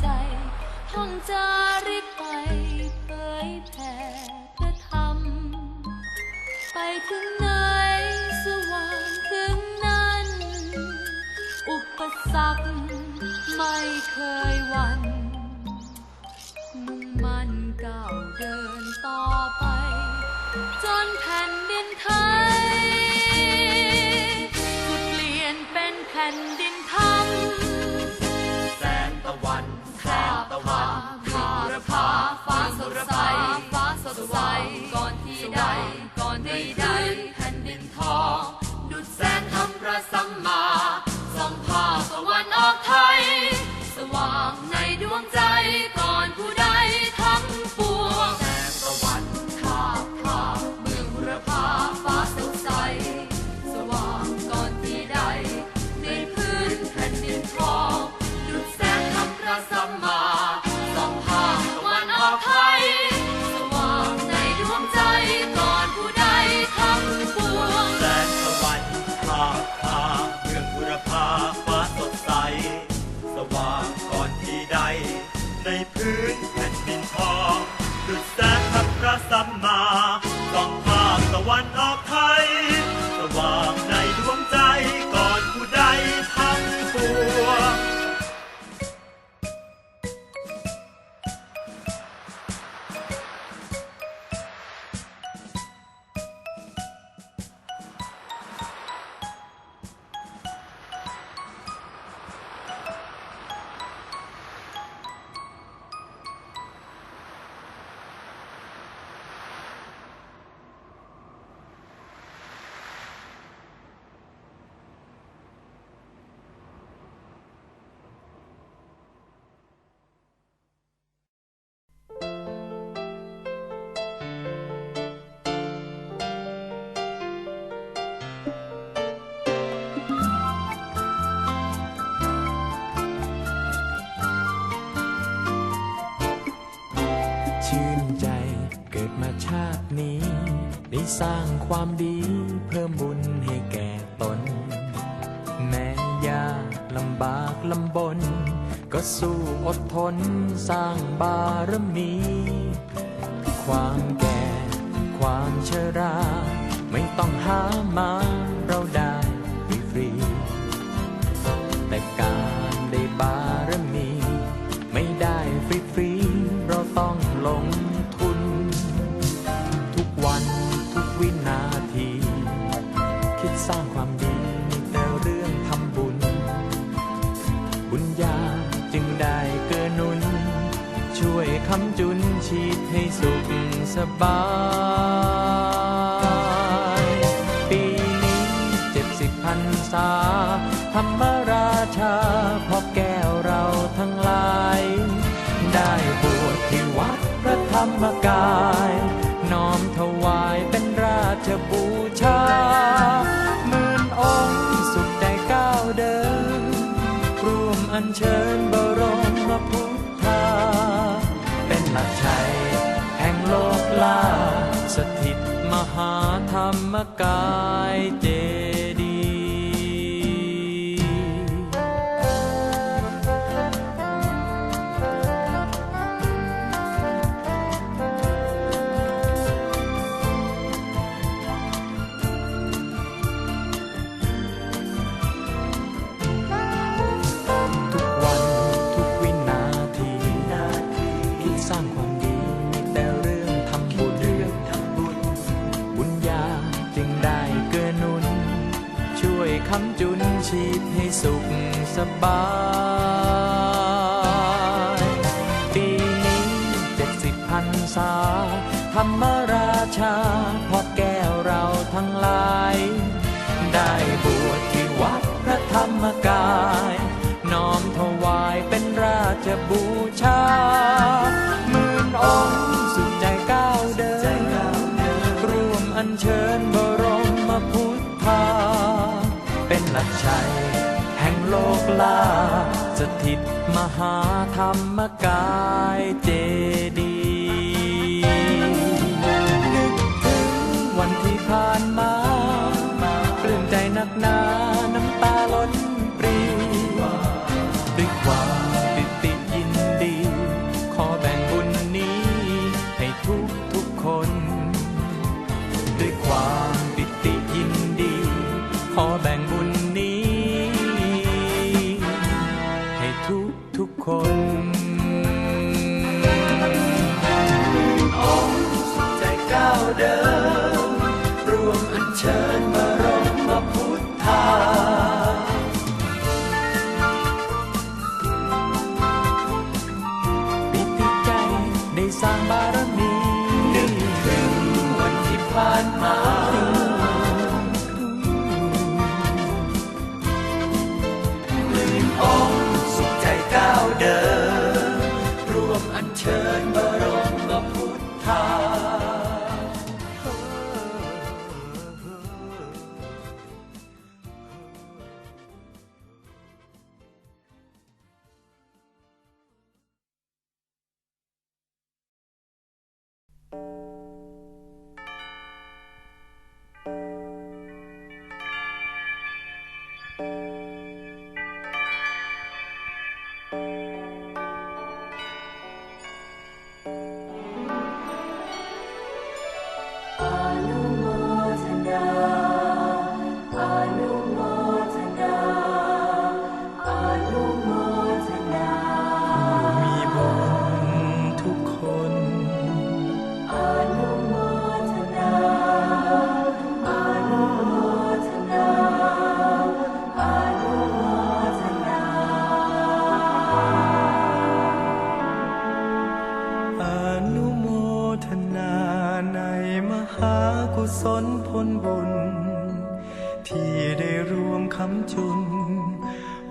ใจท่องจาริกไปเผยแผ่พระธรรม ไปถึงไหนสว่างถึงนั้น อุปสรรคไม่เคยวันมุ่งมั่นก้าวเดินต่อไป จนแผ่นดินไทย ก่ สร้างความดีเพิ่มบุญให้แก่ตน แม้ยากลำบากลำบน ก็สู้อดทนสร้างบารมี ความแก่ความ คำจุนชีพให้สุขสบาย ปีนี้เจ็ดสิบพันษา ธรรมราชาพ่อแก้วเราทั้งหลาย ได้บวชที่วัดพระธรรมกาย น้อมถวายเป็นราชบูชาหมื่นองค์สุขใจก้าวเดิน ร่วมอัญเชิญบรมพุทธ รรมกายเจ สบาย ปีนี้เจ็ดสิบพันษาธรรมราชาพ่อแก้วเราทั้งหลาย ได้บวชที่วัดพระธรรมกาย น้อมถวายเป็นราชบู กลาสถิตมหาธรรมกายเจดีย์นึกถึงวันที่ผ่านมาปลื้มใจนักหนาน้ำตาล้นปรีด้วยความปิติยินดี ขอแบ่งบุญนี้ให้ทุกทุกคน ด้วยความปิติยินดี ขอแบ่ง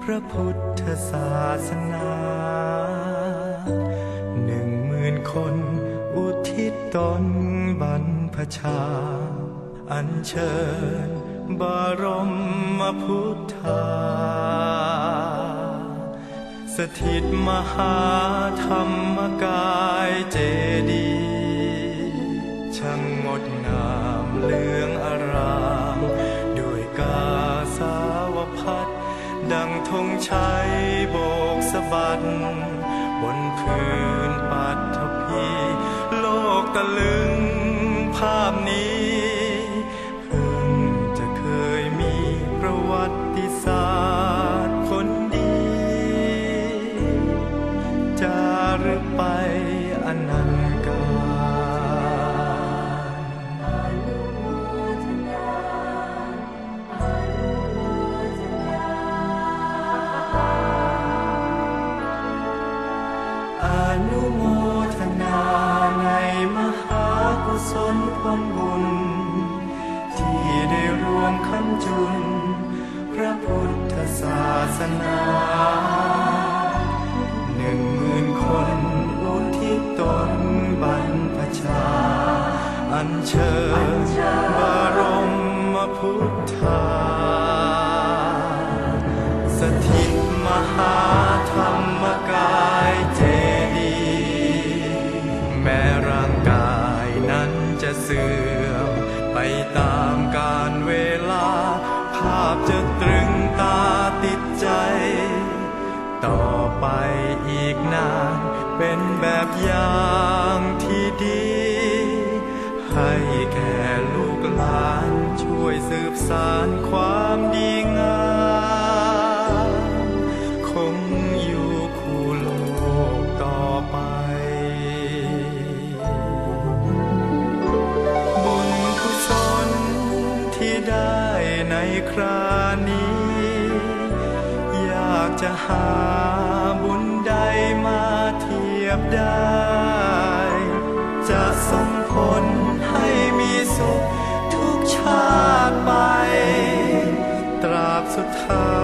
พระพุทธศาสนาหนึ่งหมื่นคน อุทิศตนบรรพชา อัญเชิญบารมพุทธา สถิตมหาธรรมกายเจดี ดังธงชัยโบกสะบัด บนพื้นปัทภีโลกตะลึงภาพนี้ อัญเชิญบรมพุทธา สถิตมหาธรรมกายเจดีย์แม้ร่างกายนั้นจะเสื่อมไปตามกาลเวลา ภาพจะตรึงตาติดใจ ต่อไปอีกนานเป็นแบบอย่างที่ดี สืบสานความดีงามคงอยู่คู่โลกต่อไป บุญกุศลที่ได้ในครานี้ อยากจะหาบุญใดมาเทียบได้ จะส่งผลให้มีสุข ชาติไป ตราบสุดท้า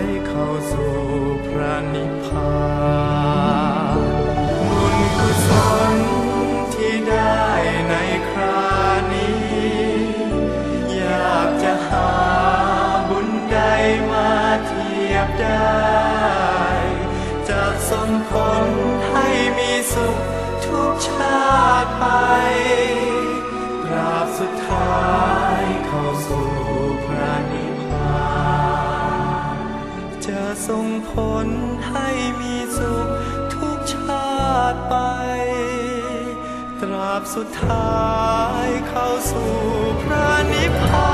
ยเข้าสู่พระนิพพาน ส่งผลให้มีสุขทุกชาติไป ตราบสุดท้ายเข้าสู่พระนิพพาน